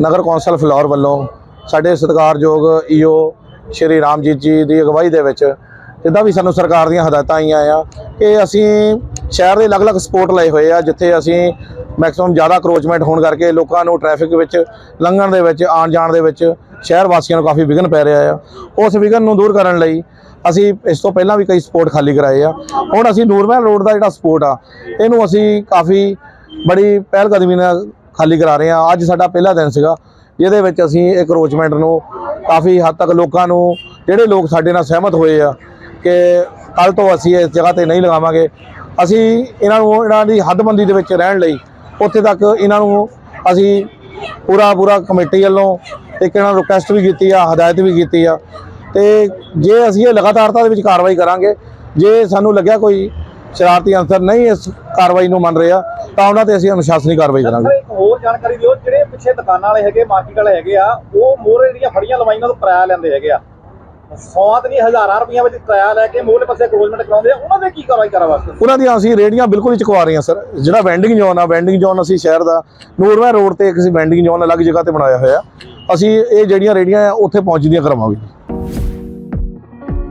ਨਗਰ council floor ਵੱਲੋਂ ਸਾਡੇ ਸਤਿਕਾਰਯੋਗ ਈਓ ਸ਼੍ਰੀ ਰਾਮਜੀਤ ਜੀ ਦੀ ਅਗਵਾਈ ਦੇ ਵਿੱਚ ਜਿੱਦਾਂ ਵੀ ਸਾਨੂੰ ਸਰਕਾਰ ਦੀਆਂ ਹਦਾਇਤਾਂ ਆਈਆਂ ਆ ਕਿ ਅਸੀਂ ਸ਼ਹਿਰ ਦੇ ਅਲੱਗ-ਅਲੱਗ ਸਪੋਰਟ ਲਏ ਹੋਏ ਆ, ਜਿੱਥੇ ਅਸੀਂ ਮੈਕਸਿਮਮ ਜ਼ਿਆਦਾ ਕਰੋਚਮੈਂਟ ਹੋਣ ਕਰਕੇ ਲੋਕਾਂ ਨੂੰ ਟ੍ਰੈਫਿਕ ਵਿੱਚ, ਲੰਘਣ ਦੇ ਵਿੱਚ ਆਉਣ ਜਾਣ ਦੇ ਵਿੱਚ ਸ਼ਹਿਰ ਵਾਸੀਆਂ ਨੂੰ ਕਾਫੀ ਵਿਘਨ ਪੈ ਰਿਹਾ ਆ। ਉਸ ਵਿਘਨ ਨੂੰ ਦੂਰ ਕਰਨ ਲਈ ਅਸੀਂ ਇਸ ਤੋਂ ਪਹਿਲਾਂ ਵੀ ਕਈ ਸਪੋਰਟ ਖਾਲੀ ਕਰਾਏ ਆ। ਹੁਣ ਅਸੀਂ ਨੂਰਮਹਿਲ ਰੋਡ ਦਾ ਜਿਹੜਾ ਸਪੋਰਟ ਆ, ਇਹਨੂੰ ਅਸੀਂ ਕਾਫੀ ਬੜੀ ਪਹਿਲ ਕਦਮੀ ਨਾਲ ਖਾਲੀ ਕਰਾ ਰਹੇ ਹਾਂ। ਅੱਜ ਸਾਡਾ ਪਹਿਲਾ ਦਿਨ ਸੀਗਾ। ਜਿਹਦੇ ਵਿੱਚ ਅਸੀਂ ਇਹ ਨੂੰ ਕਾਫੀ ਹੱਦ ਤੱਕ ਲੋਕਾਂ ਨੂੰ, ਜਿਹੜੇ ਲੋਕ ਸਾਡੇ ਨਾਲ ਸਹਿਮਤ ਹੋਏ ਆ ਕਿ ਕੱਲ ਤੋਂ ਅਸੀਂ ਇਸ ਜਗ੍ਹਾ ਤੇ ਨਹੀਂ ਲਗਾਵਾਂਗੇ, ਅਸੀਂ ਇਹਨਾਂ ਨੂੰ, ਇਹਨਾਂ ਦੀ ਹੱਦਬੰਦੀ ਦੇ ਵਿੱਚ ਰਹਿਣ ਲਈ ਉੱਥੇ ਤੱਕ ਇਹਨਾਂ ਨੂੰ ਅਸੀਂ ਪੂਰਾ ਪੂਰਾ ਕਮੇਟੀ ਵੱਲੋਂ ਇੱਕ ਇਹਨਾਂ ਨੂੰ ਰਿਕੁਐਸਟ ਵੀ ਕੀਤੀ ਆ, ਹਦਾਇਤ ਵੀ ਕੀਤੀ ਆ। ਤੇ ਜੇ ਅਸੀਂ ਇਹ ਲਗਾਤਾਰਤਾ ਦੇ ਵਿੱਚ ਕਾਰਵਾਈ ਕਰਾਂਗੇ, ਜੇ ਸਾਨੂੰ ਲੱਗਿਆ ਕੋਈ ਸ਼ਰਾਰਤੀ ਅਨਸਰ ਨਹੀਂ ਇਸ ਕਾਰਵਾਈ ਨੂੰ ਮੰਨ ਰਿਹਾ ਤਾਂ ਉਹਨਾਂ ਤੇ ਅਸੀਂ ਅਨੁਸ਼ਾਸਨੀ ਕਾਰਵਾਈ ਕਰਾਂਗੇ। ਇੱਕ ਹੋਰ ਜਾਣਕਾਰੀ ਦਿਓ ਜਿਹੜੇ ਪਿੱਛੇ ਦੁਕਾਨਾਂ ਵਾਲੇ ਹੈਗੇ ਮਾਰਕੀਟ ਵਾਲੇ ਹੈਗੇ ਆ ਉਹ ਮੋਰੇ ਜਿਹੜੀਆਂ ਫੜੀਆਂ ਲਵਾਈਆਂ ਤੋਂ ਕਿਰਾਇਆ ਲੈਂਦੇ ਹੈਗੇ ਆ। ਸੌਆਂ ਤੇ ਨਹੀਂ ਹਜ਼ਾਰਾਂ ਰੁਪਈਆ ਵਿੱਚ ਕਿਰਾਇਆ ਲੈ ਕੇ ਮੋਰਲੇ ਪਾਸੇ ਕਲੋਜ਼ਮੈਂਟ ਕਰਾਉਂਦੇ ਆ ਉਹਨਾਂ ਦੇ ਕੀ ਕਾਰਵਾਈ ਕਰਾ ਵਾਸਤੇ? ਉਹਨਾਂ ਦੀਆਂ ਅਸੀਂ ਰੇੜੀਆਂ ਬਿਲਕੁਲ ਹੀ ਚੁਕਵਾ ਰਹੇ ਹਾਂ ਸਰ। ਜਿਹੜਾ ਵੈਂਡਿੰਗ ਜ਼ੋਨ ਆ ਵੈਂਡਿੰਗ ਜ਼ੋਨ ਅਸੀਂ ਸ਼ਹਿਰ ਦਾ ਨੂਰਵਾ ਰੋਡ ਤੇ ਇੱਕ ਅਸੀਂ ਵੈਂਡਿੰਗ ਜ਼ੋਨ ਅਲੱਗ ਜਗ੍ਹਾ ਤੇ ਬਣਾਇਆ ਹੋਇਆ। ਅਸੀਂ ਇਹ ਜਿਹੜੀਆਂ ਰੇੜੀਆਂ ਆ ਉੱਥੇ ਪਹੁੰਚਦੀਆਂ ਕਰਵਾਵਾਂਗੇ